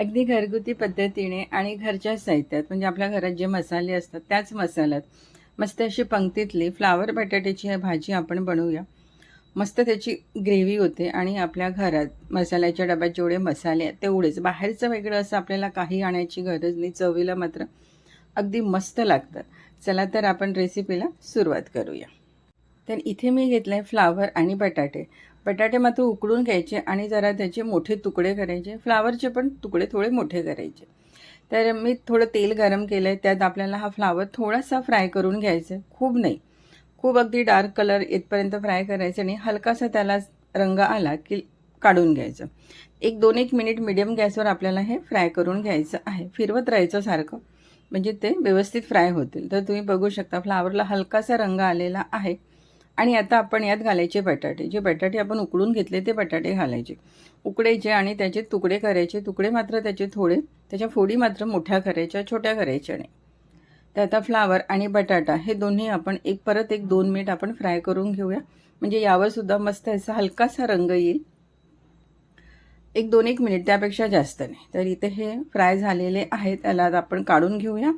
अगदी घरगुती पद्धतीने आणि घरच्या साहित्यात म्हणजे आपल्या घरात जे मसाले असतात त्याच मसाल्यात मस्त अशी पंक्तीतली फ्लावर बटाट्याची भाजी आपण बनवूया. मस्त त्याची ग्रेव्ही होते आणि आपल्या घरात मसाल्याच्या डब्यात जेवढे मसाले आहेत तेवढेच. बाहेरचं वेगळं असं आपल्याला काही आणायची गरज नाही चवीला मात्र अगदी मस्त लागतं चला तर आपण रेसिपीला सुरुवात करूया. तर इथे मी घेतलं आहे फ्लावर आणि बटाटे. बटाटे मात्र उकडून घ्यायचे आणि जरा त्याचे मोठे तुकडे करायचे. फ्लावरचे पण तुकडे थोडे मोठे करायचे. तर मी थोडं तेल गरम केलं आहे त्यात आपल्याला हा फ्लावर थोडासा फ्राय करून घ्यायचा आहे. खूप नाही. खूप अगदी डार्क कलर इथपर्यंत फ्राय करायचं आणि हलकासा त्याला रंग आला की काढून घ्यायचं. एक दोन एक मिनिट मिडियम गॅसवर आपल्याला हे फ्राय करून घ्यायचं आहे. फिरवत राहायचं सारखं. म्हणजे ते व्यवस्थित फ्राय होतील. तर तुम्ही बघू शकता फ्लावरला हलकासा रंग आलेला आहे. आणि आता आपण यात घालायचे बटाटे. जे बटाटे आपण उकडून घेतले ते बटाटे घालायचे. उकडायचे आणि त्याचे तुकडे करायचे. तुकडे मात्र त्याचे थोडे त्याच्या फोडी मात्र मोठ्या करायच्या छोट्या करायच्या नाही. तर आता फ्लावर आणि बटाटा हे दोन्ही आपण एक परत एक दोन मिनिट आपण फ्राय करून घेऊया. म्हणजे यावरसुद्धा मस्त असा हलकासा रंग येईल. एक दोन एक मिनिट त्यापेक्षा जास्त नाही. तर इथे हे फ्राय झालेले आहेत. त्याला आपण काढून घेऊया.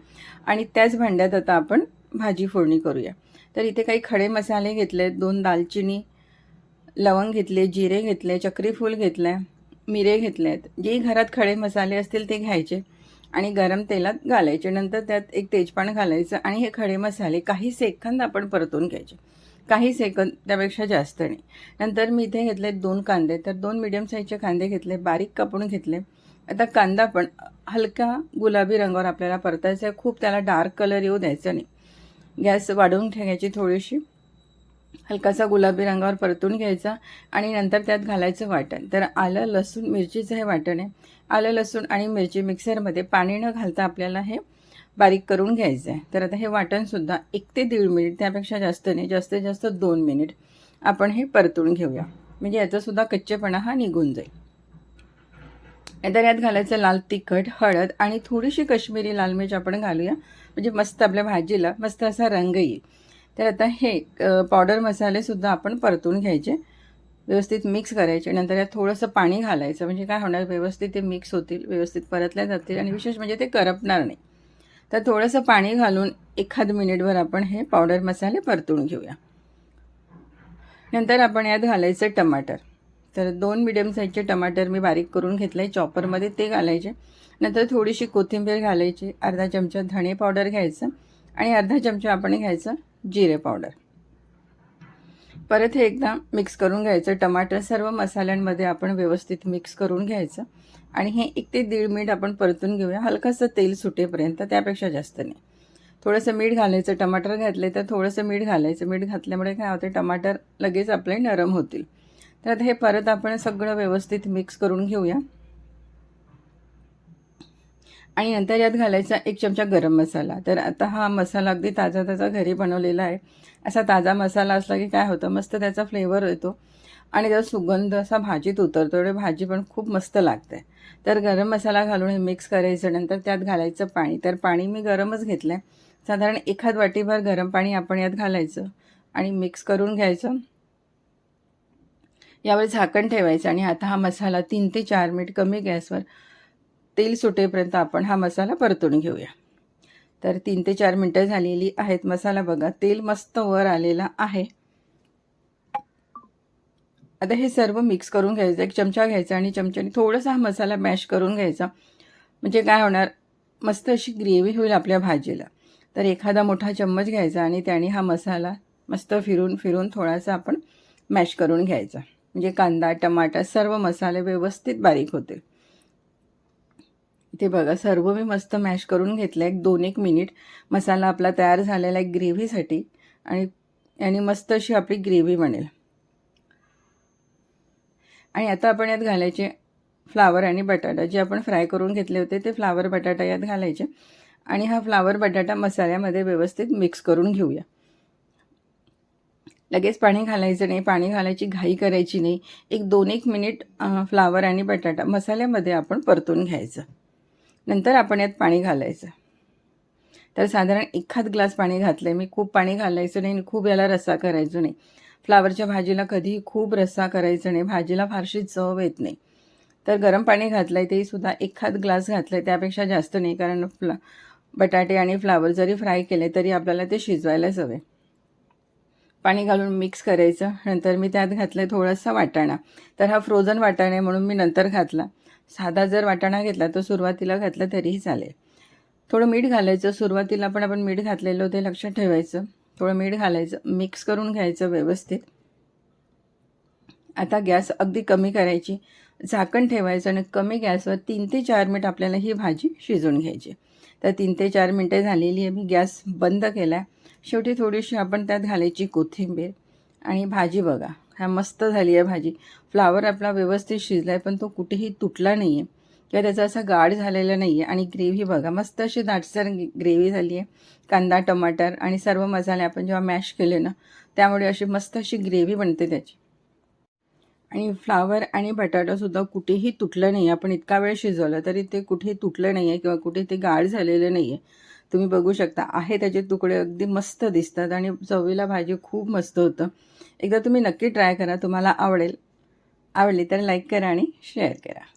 आणि त्याच भांड्यात आता आपण भाजी फोडणी करूया. तर इथे काही खडे मसाले घेतले दोन दालचिनी लवंग घेतले जिरे घेतले चक्रीफूल घेतलं आहे मिरे घेतले. आहेत जे घरात खडे मसाले असतील ते घ्यायचे आणि गरम तेलात घालायचे. नंतर त्यात एक तेजपान घालायचं आणि हे खडे मसाले काही सेकंद आपण परतून घ्यायचे. काही सेकंद त्यापेक्षा जास्त नाही. नंतर मी इथे घेतले दोन कांदे. तर दोन मिडियम साईजचे कांदे घेतले बारीक कापून घेतले. आता कांदा पण हलका गुलाबी रंगावर आपल्याला परतायचा आहे. खूप त्याला डार्क कलर येऊ द्यायचा नाही. गॅस वाढवून ठेवायची थोडीशी. हलकासा गुलाबी रंगावर परतून घ्यायचा आणि नंतर त्यात घालायचं वाटण. तर आलं लसूण मिरचीचं हे वाटण आहे. आलं लसूण आणि मिरची मिक्सरमध्ये पाणी न घालता आपल्याला हे बारीक करून घ्यायचं आहे तर आता हे वाटणसुद्धा एक ते दीड मिनिट त्यापेक्षा जास्त नाही जास्तीत जास्त दोन मिनिट आपण हे परतून घेऊया. म्हणजे याचासुद्धा कच्चेपणा हा निघून जाईल. नंतर यात घालायचं लाल तिखट हळद आणि थोडीशी कश्मीरी लाल मिरच आपण घालूया. म्हणजे मस्त आपल्या भाजीला मस्त असा रंग येईल. तर आता हे पावडर मसालेसुद्धा आपण परतून घ्यायचे. व्यवस्थित मिक्स करायचे. नंतर यात थोडंसं पाणी घालायचं. म्हणजे काय होणार व्यवस्थित ते मिक्स होतील व्यवस्थित परतल्या जातील आणि विशेष म्हणजे ते करपणार नाही. तर थोडंसं पाणी घालून एखाद मिनिटभर आपण हे पावडर मसाले परतून घेऊया. नंतर आपण यात घालायचं टमाटर. तर दोन मिडियम साईजचे टमाटर मी बारीक करून घेतले चॉपरमध्ये ते घालायचे. नंतर थोडीशी कोथिंबीर घालायची अर्धा चमचा धणे पावडर घ्यायचं आणि अर्धा चमचा आपण घ्यायचं जिरे पावडर परत हे एकदा मिक्स करून घ्यायचं. टमाटर सर्व मसाल्यांमध्ये आपण व्यवस्थित मिक्स करून घ्यायचं. आणि हे एक ते दीड मिनिट आपण परतून घेऊया. हलकंसं तेल सुटेपर्यंत त्यापेक्षा जास्त नाही. थोडंसं मीठ घालायचं. टमाटर घातले तर थोडंसं मीठ घालायचं. मीठ घातल्यामुळे काय होते टमाटर लगेच आपले नरम होतील. तर आता हे परत आपण सगळं व्यवस्थित मिक्स करून घेऊया. आणि नंतर यात घालायचा एक चमचा गरम मसाला. तर आता हा मसाला अगदी ताजा ताजा घरी बनवलेला आहे. असा ताजा मसाला असला की काय होतं मस्त त्याचा फ्लेवर येतो. आणि त्याचा सुगंध असा भाजीत उतरतो. एवढे भाजी पण खूप मस्त लागते. तर गरम मसाला घालून हे मिक्स करायचं. नंतर त्यात घालायचं पाणी. तर पाणी मी गरमच घेतलं आहे साधारण एखाद वाटीभर गरम पाणी आपण यात घालायचं. आणि मिक्स करून घ्यायचं. यावर झाकण ठेवायचं आणि आता हा मसाला तीन ते चार मिनिट कमी गॅसवर तेल सुटेपर्यंत आपण हा मसाला परतून घेऊया. तर तीन ते चार मिनटं झालेली आहेत मसाला बघा तेल मस्त वर आलेला आहे. आता हे सर्व मिक्स करून घ्यायचं एक चमचा घ्यायचा आणि चमच्याने थोडासा हा मसाला मॅश करून घ्यायचा. म्हणजे काय होणार मस्त अशी ग्रेव्ही होईल आपल्या भाजीला. तर एखादा मोठा चम्मच घ्यायचा आणि त्याने हा मसाला मस्त फिरून फिरून थोडासा आपण मॅश करून घ्यायचा. म्हणजे कांदा टमाटा सर्व मसाले व्यवस्थित बारीक होतील. इथे बघा सर्व मी मस्त मॅश करून घेतलं एक दोन एक मिनिट मसाला आपला तयार झालेला आहे ग्रेव्हीसाठी आणि याने मस्त अशी आपली ग्रेव्ही बनेल. आणि आता आपण यात घालायचे फ्लावर आणि बटाटा. जे आपण फ्राय करून घेतले होते ते फ्लावर बटाटा यात घालायचे. आणि हा फ्लावर बटाटा मसाल्यामध्ये व्यवस्थित मिक्स करून घेऊया. लगेच पाणी घालायचं नाही पाणी घालायची घाई करायची नाही. एक दोन एक मिनिट फ्लावर आणि बटाटा मसाल्यामध्ये आपण परतून घ्यायचं. नंतर आपण यात पाणी घालायचं. तर साधारण एखाद ग्लास पाणी घातलं आहे मी खूप पाणी घालायचं नाही खूप याला रस्सा करायचो नाही. फ्लावरच्या भाजीला कधीही खूप रस्सा करायचं नाही. भाजीला फारशी चव येत नाही. तर गरम पाणी घातलं आहे तेही सुद्धा एखाद ग्लास घातलं आहे त्यापेक्षा जास्त नाही. कारण फ्ला बटाटे आणि फ्लावर जरी फ्राय केले तरी आपल्याला ते शिजवायलाच हवे. पाणी घालून मिक्स करायचं. नंतर मी त्यात घातलं आहे थोडासा वाटाणा. तर हा फ्रोझन वाटाणा आहे म्हणून मी नंतर घातला. साधा जर वाटाणा घेतला तर सुरुवातीला घातला तरीही चालेल. थोडं मीठ घालायचं. सुरुवातीला पण आपण मीठ घातलेलं ते लक्षात ठेवायचं. थोडं मीठ घालायचं. मिक्स करून घ्यायचं व्यवस्थित. आता गॅस अगदी कमी करायची. झाकण ठेवायचं आणि कमी गॅसवर तीन ते चार मिनिट आपल्याला ही भाजी शिजवून घ्यायची. तर तीन ते चार मिनटं झालेली आहे. मी गॅस बंद केला आहे शेवटी थोडीशी आपण त्यात घालायची कोथिंबीर आणि भाजी बघा. ह्या मस्त झाली आहे भाजी. फ्लावर आपला व्यवस्थित शिजला आहे पण तो कुठेही तुटला नाही आहे किंवा त्याचा असा गाढ झालेला नाही आहे आणि ग्रेव्ही बघा मस्त अशी दाटसर ग्रेव्ही झाली आहे. कांदा टमाटर आणि सर्व मसाले आपण जेव्हा मॅश केले ना त्यामुळे अशी मस्त अशी ग्रेव्ही बनते त्याची. आणि फ्लावर आणि बटाटासुद्धा कुठेही तुटलं नाही आपण इतका वेळ शिजवलं तरी ते कुठेही तुटलं नाही आहे किंवा कुठे ते गाढ झालेलं नाही आहे तुम्ही बघू शकता आहे त्याचे तुकडे अगदी मस्त दिसतात आणि चवीला भाजी खूप मस्त होतं. एकदा तुम्ही नक्की ट्राय करा तुम्हाला आवडेल. आवडली तर लाईक करा आणि शेअर करा.